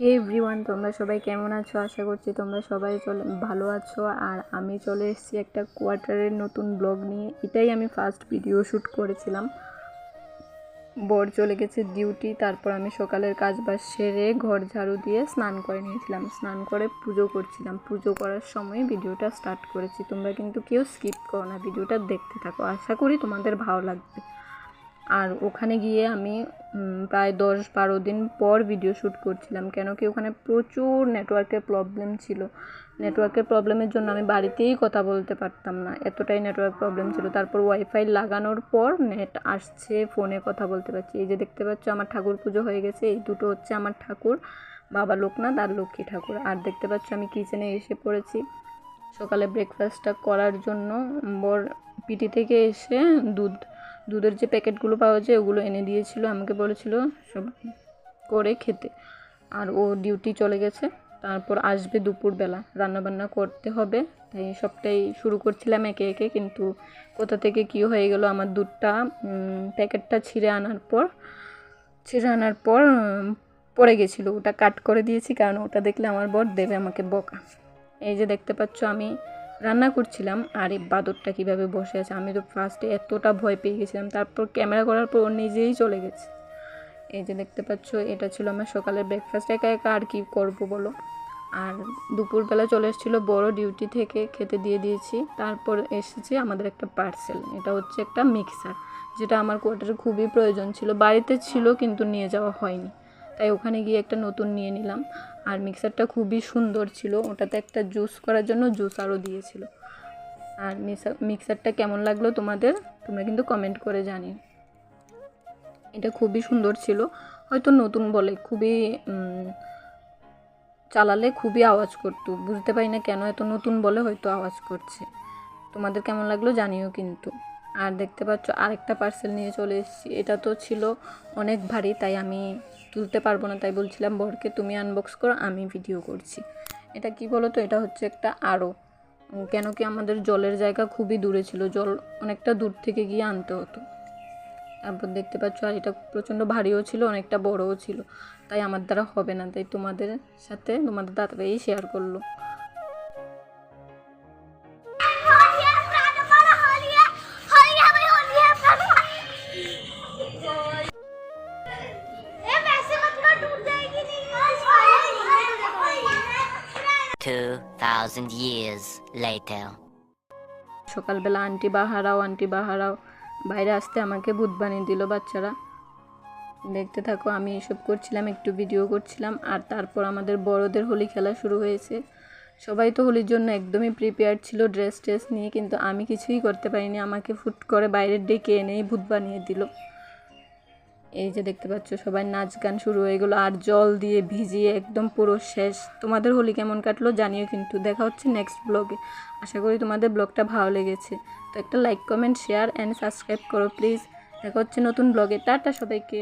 হে everyone তোমরা সবাই কেমন আছো? আশা করছি তোমরা সবাই চলে, ভালো আছো। আর আমি চলে এসেছি একটা কোয়ার্টারের নতুন ব্লগ নিয়ে। এটাই আমি ফার্স্ট ভিডিও শ্যুট করেছিলাম। বর চলে গেছে ডিউটি তারপর আমি সকালের কাজ বাজ সেরে ঘর ঝাড়ু দিয়ে স্নান করে নিয়েছিলাম। স্নান করে পুজো করছিলাম। পুজো করার সময় ভিডিওটা স্টার্ট করেছি। তোমরা কিন্তু কেউ স্কিপ করো না। ভিডিওটা দেখতে থাকো। আশা করি তোমাদের ভালো লাগবে। আর ওখানে গিয়ে আমি প্রায় দশ বারো দিন পর ভিডিও শ্যুট করছিলাম। কেন কি ওখানে প্রচুর নেটওয়ার্কের প্রবলেম ছিল। নেটওয়ার্কের প্রবলেমের জন্য আমি বাড়িতেই কথা বলতে পারতাম না। এতটাই নেটওয়ার্ক প্রবলেম ছিল। তারপর ওয়াইফাই লাগানোর পর নেট আসছে ফোনে কথা বলতে পারছি। এই যে দেখতে পাচ্ছ, আমার ঠাকুর পুজো হয়ে গেছে। এই দুটো হচ্ছে আমার ঠাকুর। বাবা লোকনাথ আর লক্ষ্মী ঠাকুর। আর দেখতে পাচ্ছ, আমি কিচেনে এসে পড়েছি। সকালে ব্রেকফাস্টটা করার জন্য। বর পিটি থেকে এসে দুধ দুধের যে প্যাকেটগুলো পাওয়া যায়, ওগুলো এনে দিয়েছিল, আমাকে বলেছিল সব করে খেতে। আর ও ডিউটি চলে গেছে, তারপর আসবে দুপুরবেলা। রান্নাবান্না করতে হবে, তাই সবটাই শুরু করছিলাম একে একে, কিন্তু কোথা থেকে কী হয়ে গেল, আমার দুধটা প্যাকেটটা ছিঁড়ে আনার পর, ছিঁড়ে আনার পর পড়ে গেছিল। ওটা কাট করে দিয়েছি, কারণ ওটা দেখলে আমার বর দেবে আমাকে বকা। এই যে দেখতে পাচ্ছ, আমি রান্না করছিলাম, আর এই বাদরটা কীভাবে বসে আছে? আমি তো ফার্স্টে এতটা ভয় পেয়ে গেছিলাম, তারপর ক্যামেরা করার পর নিজেই চলে গেছে। এই যে দেখতে পাচ্ছ, এটা ছিল আমার সকালের ব্রেকফাস্ট একা একা আর কি করব বলো? আর দুপুরবেলা চলে এসেছিল বড় ডিউটি থেকে, খেতে দিয়ে দিয়েছি। তারপর এসেছে আমাদের একটা পার্সেল এটা হচ্ছে একটা মিক্সার যেটা আমার কোয়ার্টারে খুবই প্রয়োজন ছিল। বাড়িতে ছিল, কিন্তু নিয়ে যাওয়া হয়নি। তাই ওখানে গিয়ে একটা নতুন নিয়ে নিলাম। আর মিক্সারটা খুবই সুন্দর ছিল। ওটাতে একটা জুস করার জন্য জুস আরও দিয়েছিল। আর মিক্সার- মিক্সারটা কেমন লাগল তোমাদের, তোমরা কিন্তু কমেন্ট করে জানি এটা খুবই সুন্দর ছিল। হয়তো নতুন বলে, খুবই চালালে খুবই আওয়াজ করতো। বুঝতে পারি না কেন এত নতুন বলে হয়তো আওয়াজ করছে। তোমাদের কেমন লাগল জানিও কিন্তু। আর দেখতে পাচ্ছ, আরেকটা পার্সেল নিয়ে চলে এসেছি। এটা তো ছিল অনেক ভারী, তাই আমি তুলতে পারব না, তাই বলছিলাম, বরকে তুমি আনবক্স করো, আমি ভিডিও করছি। এটা কি বলো তো এটা হচ্ছে একটা আরও কেন কি আমাদের জলের জায়গা খুবই দূরে ছিল, জল অনেকটা দূর থেকে গিয়ে আনতে হতো। তারপর দেখতে পাচ্ছ, আর এটা প্রচণ্ড ভারীও ছিল, অনেকটা বড়ও ছিল। তাই আমার দ্বারা হবে না, তাই তোমাদের সাথে তোমাদের দাদারাই শেয়ার করল। Two thousand years later. সকালবেলা আন্টি বাহারাও আন্টি বাহারাও, বাইরে আসতে আমাকে ভূত বানিয়ে দিল বাচ্চারা। দেখতে থাকো, আমি এসব করছিলাম, একটু ভিডিও করছিলাম, আর তারপর আমাদের বড়দের হোলি খেলা শুরু হয়েছে। সবাই তো হোলির জন্য একদমই প্রিপেয়ার ছিল ড্রেস ট্রেস নিয়ে, কিন্তু আমি কিছুই করতে পারিনি। আমাকে ফুট করে বাইরের ডেকে এনেই ভূত বানিয়ে দিল। এই যে দেখতে পাচ্ছ সবাই নাচ গান শুরু হয়ে গেলো, আর জল দিয়ে ভিজিয়ে একদম পুরো শেষ। তোমাদের হোলি কেমন কাটলো জানিও কিন্তু, দেখা হচ্ছে নেক্সট ব্লগে আশা করি তোমাদের ব্লগটা ভালো লেগেছে। তো একটা like comment share and subscribe করো প্লিজ দেখা হচ্ছে নতুন ব্লগে টাটা সবাইকে।